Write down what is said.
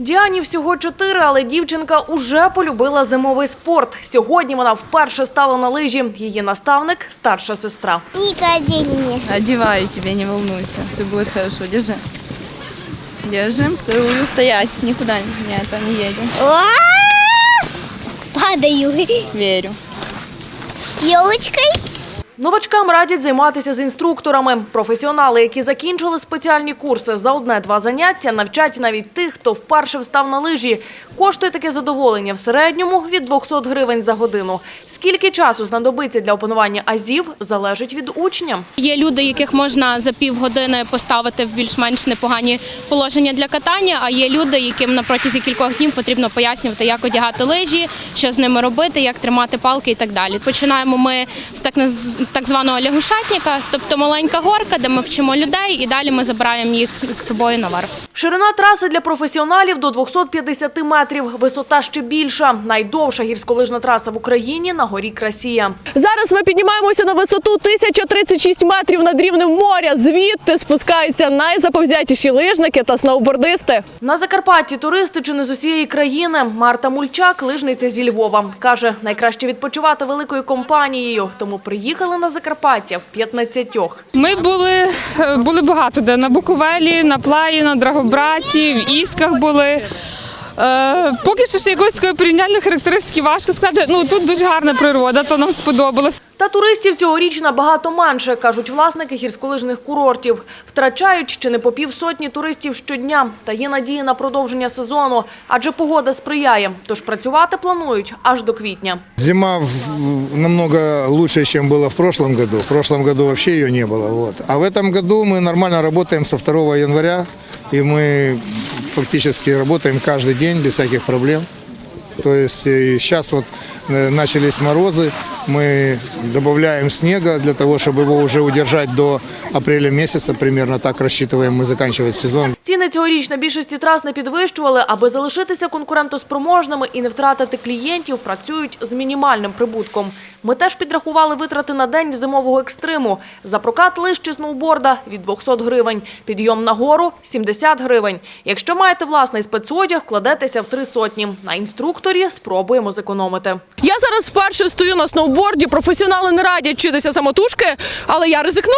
Діані всього чотири, але дівчинка уже полюбила зимовий спорт. Сьогодні вона вперше стала на лижі. Її наставник – старша сестра. Ника, одень мне. Одеваю тебя, не волнуйся. Все будет хорошо. Держи. Держим. Вторую стоять. Никуда не. Уа! Падаю. Верю. Елочкой. Новачкам радять займатися з інструкторами. Професіонали, які закінчили спеціальні курси за одне-два заняття, навчать навіть тих, хто вперше встав на лижі. Коштує таке задоволення в середньому від 200 гривень за годину. Скільки часу знадобиться для опанування азів, залежить від учня. Є люди, яких можна за півгодини поставити в більш-менш непогані положення для катання. А є люди, яким на протязі кількох днів потрібно пояснювати, як одягати лижі, що з ними робити, як тримати палки і так далі. Починаємо ми з так так званого лягушатника, тобто маленька горка, де ми вчимо людей, і далі ми забираємо їх з собою наверх. Ширина траси для професіоналів до 250 метрів, висота ще більша. Найдовша гірськолижна траса в Україні на горі Красія. Зараз ми піднімаємося на висоту 1036 метрів над рівнем моря. Звідти спускаються найзаповзятіші лижники та сноубордисти. На Закарпатті туристи чи не з усієї країни. Марта Мульчак, лижниця зі Львова, каже, найкраще відпочивати великою компанією, тому приїхали на Закарпаття в 15. Ми були, е, були багато де на Буковелі, на Плаї, на Драгобраті, в Ісках були. Е, поки що ще якоїсь такої порівняльної характеристики важко сказати. Ну тут дуже гарна природа, то нам сподобалось. Та туристів цьогоріч набагато менше, кажуть власники гірськолижних курортів. Втрачають ще не по півсотні туристів щодня. Та є надії на продовження сезону, адже погода сприяє. Тож працювати планують аж до квітня. Зима в- намного лучше, чем было в прошлом году. В прошлом году вообще ее не было. Вот. А в этом году мы нормально работаем со 2 января. И мы фактически работаем каждый день без всяких проблем. То есть сейчас вот э, начались морозы, мы добавляем снега для того, чтобы его уже удержать до апреля месяца. Примерно так рассчитываем мы заканчивать сезон. Ціни цьогоріч на більшості трас не підвищували, аби залишитися конкурентоспроможними і не втратити клієнтів, працюють з мінімальним прибутком. Ми теж підрахували витрати на день зимового екстриму. За прокат лиж чи сноуборда – від 200 гривень, підйом на гору – 70 гривень. Якщо маєте власний спецодяг, кладетеся в три сотні. На інструкторі спробуємо зекономити. Я зараз вперше стою на сноуборді. Професіонали не радять вчитися самотужки, але я ризикну.